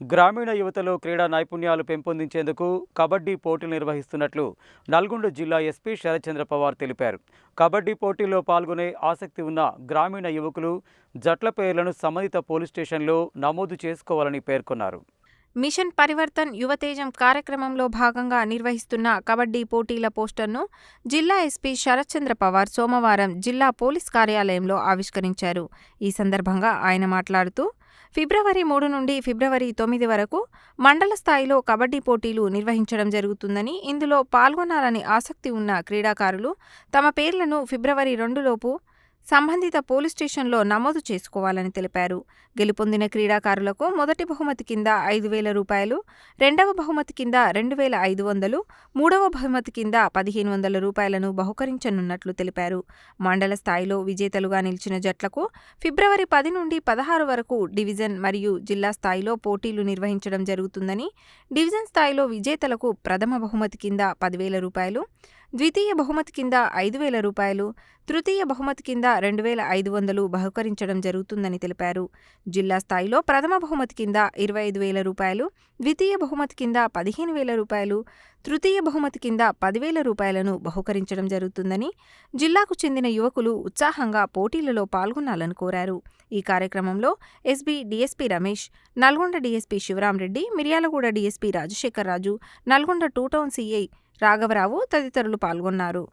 గ్రామీణ యువతలో క్రీడా నైపుణ్యాలు పెంపొందించేందుకు కబడ్డీ పోటీలు నిర్వహిస్తున్నట్లు నల్గొండ జిల్లా ఎస్పీ శరత్చంద్ర పవార్ తెలిపారు. కబడ్డీ పోటీల్లో పాల్గొనే ఆసక్తి ఉన్న గ్రామీణ యువకులు జట్ల పేర్లను సంబంధిత పోలీస్ స్టేషన్లో నమోదు చేసుకోవాలని పేర్కొన్నారు. మిషన్ పరివర్తన్ యువతేజం కార్యక్రమంలో భాగంగా నిర్వహిస్తున్న కబడ్డీ పోటీల పోస్టర్ను జిల్లా ఎస్పీ శరత్చంద్ర పవార్ సోమవారం జిల్లా పోలీస్ కార్యాలయంలో ఆవిష్కరించారు. ఈ సందర్భంగా ఆయన మాట్లాడుతూ ఫిబ్రవరి మూడు నుండి ఫిబ్రవరి తొమ్మిది వరకు మండల స్థాయిలో కబడ్డీ పోటీలు నిర్వహించడం జరుగుతుందని ఇందులో పాల్గొనాలని ఆసక్తి ఉన్న క్రీడాకారులు తమ పేర్లను ఫిబ్రవరి రెండులోపు సంబంధిత పోలీస్ స్టేషన్లో నమోదు చేసుకోవాలని తెలిపారు. గెలుపొందిన క్రీడాకారులకు మొదటి బహుమతి కింద ఐదు వేల రూపాయలు రెండవ బహుమతి కింద రెండు వేల ఐదు వందలు మూడవ బహుమతి కింద పదిహేను వందల రూపాయలను బహుకరించనున్నట్లు తెలిపారు. మండల స్థాయిలో విజేతలుగా నిలిచిన జట్లకు ఫిబ్రవరి పది నుండి పదహారు వరకు డివిజన్ మరియు జిల్లా స్థాయిలో పోటీలు నిర్వహించడం జరుగుతుందని డివిజన్ స్థాయిలో విజేతలకు ప్రథమ బహుమతి కింద పదివేల రూపాయలు ద్వితీయ బహుమతి కింద ఐదు వేల రూపాయలు తృతీయ బహుమతి కింద రెండు వేల ఐదు వందలు బహుకరించడం జరుగుతుందని తెలిపారు. జిల్లా స్థాయిలో ప్రథమ బహుమతి కింద ఇరవై ఐదు వేల రూపాయలు ద్వితీయ బహుమతి కింద పదిహేను వేల రూపాయలు తృతీయ బహుమతి కింద పదివేల రూపాయలను బహుకరించడం జరుగుతుందని జిల్లాకు చెందిన యువకులు ఉత్సాహంగా పోటీలలో పాల్గొనాలని కోరారు. ఈ కార్యక్రమంలో SB DSP Ramesh Nalgonda DSP Sivaramareddy Miryalaguda DSP Rajasekhar Raju Nalgonda two town CI రాఘవరావు తదితరులు పాల్గొన్నారు.